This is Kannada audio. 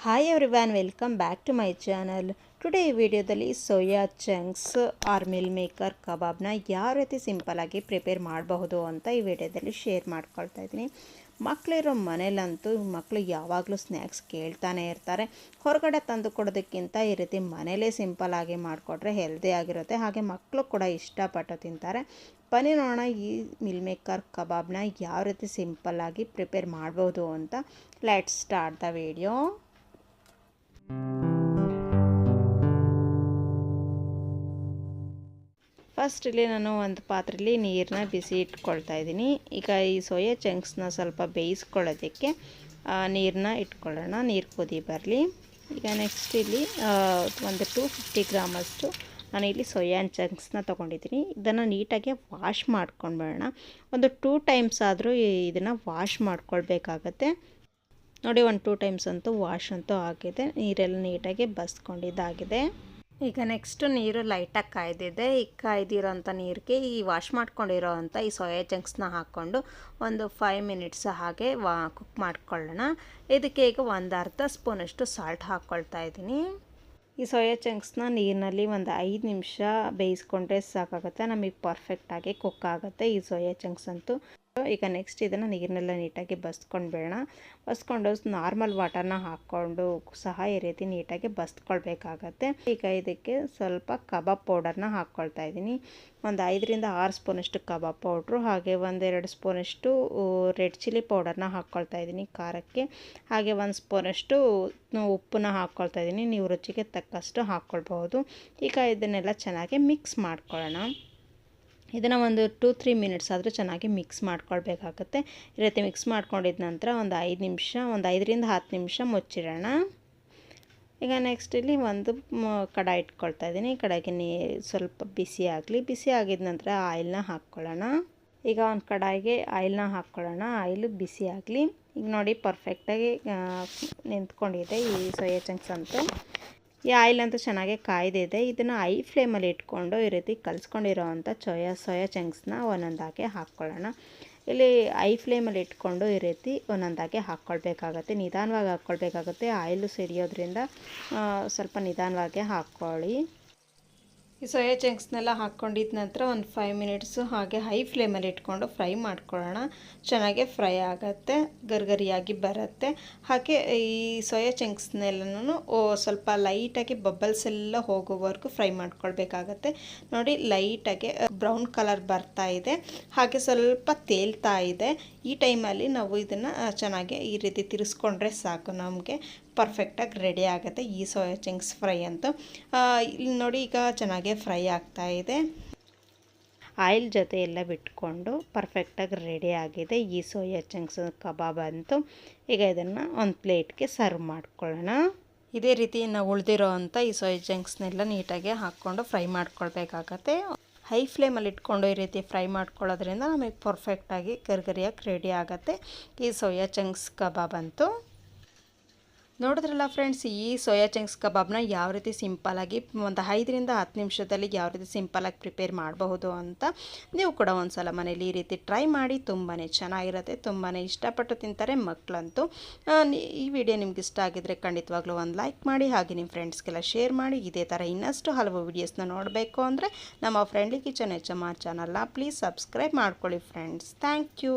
Hi everyone welcome back to my channel today ಈ ವಿಡಿಯೋದಲ್ಲಿ soya chunks or meal maker ಕಬಾಬ್ನ ಯಾವ ರೀತಿ ಸಿಂಪಲಾಗಿ ಪ್ರಿಪೇರ್ ಮಾಡಬಹುದು ಅಂತ ಈ ವಿಡಿಯೋದಲ್ಲಿ ಶೇರ್ ಮಾಡ್ಕೊಳ್ತಾ ಇದ್ದೀನಿ. ಮಕ್ಕಳಿರೋ ಮನೇಲಂತೂ ಮಕ್ಕಳು ಯಾವಾಗಲೂ ಸ್ನ್ಯಾಕ್ಸ್ ಕೇಳ್ತಾನೆ ಇರ್ತಾರೆ. ಹೊರಗಡೆ ತಂದು ಕೊಡೋದಕ್ಕಿಂತ ಈ ರೀತಿ ಮನೇಲೇ ಸಿಂಪಲಾಗಿ ಮಾಡಿಕೊಟ್ರೆ ಹೆಲ್ದಿ ಆಗಿರುತ್ತೆ. ಹಾಗೆ ಮಕ್ಕಳು ಕೂಡ ಇಷ್ಟಪಟ್ಟು ತಿಂತಾರೆ. ಬನ್ನಿ ನೋಡೋಣ ಈ ಮಿಲ್ ಮೇಕರ್ ಕಬಾಬ್ನ ಯಾವ ರೀತಿ ಸಿಂಪಲ್ಲಾಗಿ ಪ್ರಿಪೇರ್ ಮಾಡ್ಬೋದು ಅಂತ let start the video first ಇಲ್ಲಿ ನಾನು ಒಂದು ಪಾತ್ರೆಯಲ್ಲಿ ನೀರನ್ನ ಬಿಸಿ ಇಟ್ಕೊಳ್ತಾ ಇದ್ದೀನಿ. ಈಗ ಈ ಸೋಯಾ ಚಂಕ್ಸ್ನ ಸ್ವಲ್ಪ ಬೇಯಿಸ್ಕೊಳ್ಳೋದಕ್ಕೆ ನೀರನ್ನ ಇಟ್ಕೊಳ್ಳೋಣ. ನೀರು ಕುದಿ ಬರಲಿ. ಈಗ ನೆಕ್ಸ್ಟ್ ಇಲ್ಲಿ ಒಂದು ಟೂ ಫಿಫ್ಟಿ ಗ್ರಾಮಷ್ಟು ನಾನು ಇಲ್ಲಿ ಸೋಯಾ ಚಂಕ್ಸ್ನ ತೊಗೊಂಡಿದ್ದೀನಿ. ಇದನ್ನು ನೀಟಾಗಿ ವಾಶ್ ಮಾಡ್ಕೊಂಡ್ಬೇಡ ಒಂದು ಟೂ ಟೈಮ್ಸ್ ಆದರೂ ಇದನ್ನು ವಾಶ್ ಮಾಡ್ಕೊಳ್ಬೇಕಾಗತ್ತೆ. ನೋಡಿ ಒಂದು ಟೂ ಟೈಮ್ಸ್ ಅಂತೂ ವಾಶ್ ಅಂತೂ ಆಗಿದೆ. ನೀರೆಲ್ಲ ನೀಟಾಗಿ ಬಸ್ಕೊಂಡಿದ್ದಾಗಿದೆ. ಈಗ ನೆಕ್ಸ್ಟು ನೀರು ಲೈಟಾಗಿ ಕಾಯ್ದಿದೆ. ಈ ಕಾಯ್ದಿರೋಂಥ ನೀರಿಗೆ ಈ ವಾಶ್ ಮಾಡ್ಕೊಂಡಿರೋ ಅಂಥ ಈ ಸೋಯಾ ಚಂಕ್ಸ್ನ ಹಾಕ್ಕೊಂಡು ಒಂದು ಫೈವ್ ಮಿನಿಟ್ಸ್ ಹಾಗೆ ವಾ ಕುಕ್ ಮಾಡ್ಕೊಳ್ಳೋಣ. ಇದಕ್ಕೆ ಈಗ ಒಂದು ಅರ್ಧ ಸ್ಪೂನಷ್ಟು ಸಾಲ್ಟ್ ಹಾಕ್ಕೊಳ್ತಾ ಇದ್ದೀನಿ. ಈ ಸೋಯಾ ಚಂಕ್ಸ್ನ ನೀರಿನಲ್ಲಿ ಒಂದು ಐದು ನಿಮಿಷ ಬೇಯಿಸ್ಕೊಂಡ್ರೆ ಸಾಕಾಗುತ್ತೆ. ನಮಗೆ ಪರ್ಫೆಕ್ಟಾಗಿ ಕುಕ್ ಆಗುತ್ತೆ ಈ ಸೋಯಾ ಚಂಕ್ಸ್ ಅಂತೂ. ಈಗ ನೆಕ್ಸ್ಟ್ ಇದನ್ನು ನೀರನ್ನೆಲ್ಲ ನೀಟಾಗಿ ಬಸ್ಕೊಂಡು ಬೇಡ ಬಸ್ಕೊಂಡು ನಾರ್ಮಲ್ ವಾಟರ್ನ ಹಾಕ್ಕೊಂಡು ಸಹ ಈ ರೀತಿ ನೀಟಾಗಿ ಬಸ್ಕೊಳ್ಬೇಕಾಗತ್ತೆ. ಈಗ ಇದಕ್ಕೆ ಸ್ವಲ್ಪ ಕಬಾಬ್ ಪೌಡರ್ನ ಹಾಕ್ಕೊಳ್ತಾ ಇದ್ದೀನಿ. ಒಂದು ಐದರಿಂದ ಆರು ಸ್ಪೂನಷ್ಟು ಕಬಾಬ್ ಪೌಡ್ರು ಹಾಗೆ ಒಂದೆರಡು ಸ್ಪೂನಷ್ಟು ರೆಡ್ ಚಿಲ್ಲಿ ಪೌಡರ್ನ ಹಾಕ್ಕೊಳ್ತಾ ಇದ್ದೀನಿ ಖಾರಕ್ಕೆ. ಹಾಗೆ ಒಂದು ಸ್ಪೂನಷ್ಟು ಉಪ್ಪನ್ನ ಹಾಕ್ಕೊಳ್ತಾ ಇದ್ದೀನಿ. ನೀವು ರುಚಿಗೆ ತಕ್ಕಷ್ಟು ಹಾಕ್ಕೊಳ್ಬಹುದು ಈಗ ಇದನ್ನೆಲ್ಲ ಚೆನ್ನಾಗಿ ಮಿಕ್ಸ್ ಮಾಡ್ಕೊಳ್ಳೋಣ. ಇದನ್ನು ಒಂದು ಟೂ, ತ್ರೀ ಮಿನಿಟ್ಸ್ ಆದರೂ ಚೆನ್ನಾಗಿ ಮಿಕ್ಸ್ ಮಾಡ್ಕೊಳ್ಬೇಕಾಗತ್ತೆ. ಈ ರೀತಿ ಮಿಕ್ಸ್ ಮಾಡ್ಕೊಂಡಿದ ನಂತರ ಒಂದು ಐದು ನಿಮಿಷ, ಒಂದು ಐದರಿಂದ ಹತ್ತು ನಿಮಿಷ ಮುಚ್ಚಿಡೋಣ. ಈಗ ನೆಕ್ಸ್ಟ್ ಇಲ್ಲಿ ಒಂದು ಕಡಾಯಿ ಇಟ್ಕೊಳ್ತಾ ಇದ್ದೀನಿ. ಕಡಾಯಿಗೆ ನೀ, ಸ್ವಲ್ಪ ಬಿಸಿ ಆಗಲಿ. ಬಿಸಿ ಆಗಿದ ನಂತರ ಆಯಿಲ್ನ ಹಾಕ್ಕೊಳ್ಳೋಣ. ಈಗ ಒಂದು ಕಡಾಯಿಗೆ ಆಯಿಲ್ನ ಹಾಕ್ಕೊಳ್ಳೋಣ. ಆಯಿಲ್ ಬಿಸಿ ಆಗಲಿ. ಈಗ ನೋಡಿ ಪರ್ಫೆಕ್ಟಾಗಿ ನಿಂತ್ಕೊಂಡಿದೆ ಈ ಸೋಯಾ ಚಂಕ್ಸ್ ಅಂತೂ. ಈ ಆಯಿಲ್ ಅಂತೂ ಚೆನ್ನಾಗಿ ಕಾಯ್ದಿದೆ. ಇದನ್ನು ಐ ಫ್ಲೇಮಲ್ಲಿ ಇಟ್ಕೊಂಡು ಈ ರೀತಿ ಕಲಿಸ್ಕೊಂಡಿರೋ ಅಂಥ ಸೋಯಾ ಸೋಯಾ ಚಂಕ್ಸ್ನ ಒಂದೊಂದಾಗೆ ಹಾಕ್ಕೊಳ್ಳೋಣ. ಇಲ್ಲಿ ಐ ಫ್ಲೇಮಲ್ಲಿ ಇಟ್ಕೊಂಡು ಈ ರೀತಿ ಒಂದೊಂದಾಗೆ ಹಾಕ್ಕೊಳ್ಬೇಕಾಗತ್ತೆ. ನಿಧಾನವಾಗಿ ಹಾಕ್ಕೊಳ್ಬೇಕಾಗತ್ತೆ. ಆಯಿಲು ಸಿಡಿಯೋದ್ರಿಂದ ಸ್ವಲ್ಪ ನಿಧಾನವಾಗಿ ಹಾಕ್ಕೊಳ್ಳಿ. ಈ ಸೋಯಾ ಚಂಕ್ಸ್ನೆಲ್ಲ ಹಾಕ್ಕೊಂಡಿದ್ದ ನಂತರ ಒಂದು ಫೈವ್ ಮಿನಿಟ್ಸು ಹಾಗೆ ಹೈ ಫ್ಲೇಮಲ್ಲಿ ಇಟ್ಕೊಂಡು ಫ್ರೈ ಮಾಡ್ಕೊಳ್ಳೋಣ. ಚೆನ್ನಾಗೆ ಫ್ರೈ ಆಗುತ್ತೆ, ಗರ್ಗರಿಯಾಗಿ ಬರುತ್ತೆ. ಹಾಗೆ ಈ ಸೋಯಾ ಚಂಕ್ಸ್ನೆಲ್ಲನೂ ಸ್ವಲ್ಪ ಲೈಟಾಗಿ ಬಬಲ್ಸ್ ಎಲ್ಲ ಹೋಗೋವರೆಗೂ ಫ್ರೈ ಮಾಡ್ಕೊಳ್ಬೇಕಾಗತ್ತೆ. ನೋಡಿ ಲೈಟಾಗಿ ಬ್ರೌನ್ ಕಲರ್ ಬರ್ತಾ ಇದೆ. ಹಾಗೆ ಸ್ವಲ್ಪ ತೇಲ್ತಾ ಇದೆ. ಈ ಟೈಮಲ್ಲಿ ನಾವು ಇದನ್ನು ಚೆನ್ನಾಗಿ ಈ ರೀತಿ ತಿರ್ಸ್ಕೊಂಡ್ರೆ ಸಾಕು ನಮಗೆ. ಪರ್ಫೆಕ್ಟಾಗಿ ರೆಡಿ ಆಗುತ್ತೆ. ಈ ಸೋಯಾ ಚಿಂಗ್ಸ್ ಫ್ರೈ ಅಂತೂ. ಇಲ್ಲಿ ನೋಡಿ ಈಗ ಚೆನ್ನಾಗೇ ಫ್ರೈ ಆಗ್ತಾ ಇದೆ. ಆಯಿಲ್ ಜೊತೆ ಎಲ್ಲ ಬಿಟ್ಕೊಂಡು ಪರ್ಫೆಕ್ಟಾಗಿ ರೆಡಿ ಆಗಿದೆ. ಈ ಸೋಯಾ ಚಂಕ್ಸ್ ಕಬಾಬ್ ಅಂತೂ. ಈಗ ಇದನ್ನು ಒಂದು ಪ್ಲೇಟ್ಗೆ ಸರ್ವ್ ಮಾಡ್ಕೊಳ್ಳೋಣ. ಇದೇ ರೀತಿ ನಾವು ಉಳಿದಿರೋ ಅಂಥ ಈ ಸೋಯಾ ಚಂಕ್ಸ್ನೆಲ್ಲ ನೀಟಾಗಿ ಹಾಕ್ಕೊಂಡು ಫ್ರೈ ಮಾಡ್ಕೊಳ್ಬೇಕಾಗತ್ತೆ. ಹೈ ಫ್ಲೇಮಲ್ಲಿ ಇಟ್ಕೊಂಡು ಈ ರೀತಿ ಫ್ರೈ ಮಾಡ್ಕೊಳ್ಳೋದ್ರಿಂದ ನಮಗೆ ಪರ್ಫೆಕ್ಟಾಗಿ ಗರ್ಗರಿಯಾಗಿ ರೆಡಿ ಆಗುತ್ತೆ. ಈ ಸೋಯಾ ಚಂಕ್ಸ್ ಕಬಾಬ್ ಅಂತೂ. ನೋಡಿದ್ರಲ್ಲ ಫ್ರೆಂಡ್ಸ್ ಈ ಸೋಯಾ ಚಂಕ್ಸ್ ಕಬಾಬ್ನ ಯಾವ ರೀತಿ ಸಿಂಪಲಾಗಿ ಒಂದು ಐದರಿಂದ ಹತ್ತು ನಿಮಿಷದಲ್ಲಿ ಯಾವ ರೀತಿ ಸಿಂಪಲಾಗಿ ಪ್ರಿಪೇರ್ ಮಾಡಬಹುದು ಅಂತ ನೀವು ಕೂಡ ಒಂದು ಸಲ ಮನೇಲಿ ಈ ರೀತಿ ಟ್ರೈ ಮಾಡಿ ತುಂಬಾ ಚೆನ್ನಾಗಿರುತ್ತೆ ತುಂಬಾ ಇಷ್ಟಪಟ್ಟು ತಿಂತಾರೆ ಮಕ್ಕಳಂತೂ ಈ ವಿಡಿಯೋ ನಿಮ್ಗೆ ಇಷ್ಟ ಆಗಿದ್ರೆ ಖಂಡಿತವಾಗ್ಲೂ ಒಂದು ಲೈಕ್ ಮಾಡಿ, ಹಾಗೆ ನಿಮ್ಮ ಫ್ರೆಂಡ್ಸ್ಗೆಲ್ಲ ಶೇರ್ ಮಾಡಿ, ಇದೇ ಥರ ಇನ್ನಷ್ಟು ಹಲವು ವೀಡಿಯೋಸ್ನ ನೋಡಬೇಕು ಅಂದರೆ ನಮ್ಮ friendly kitchen H M R ಚಾನಲ್ನ ಪ್ಲೀಸ್ ಸಬ್ಸ್ಕ್ರೈಬ್ ಮಾಡ್ಕೊಳ್ಳಿ ಫ್ರೆಂಡ್ಸ್ ಥ್ಯಾಂಕ್ ಯು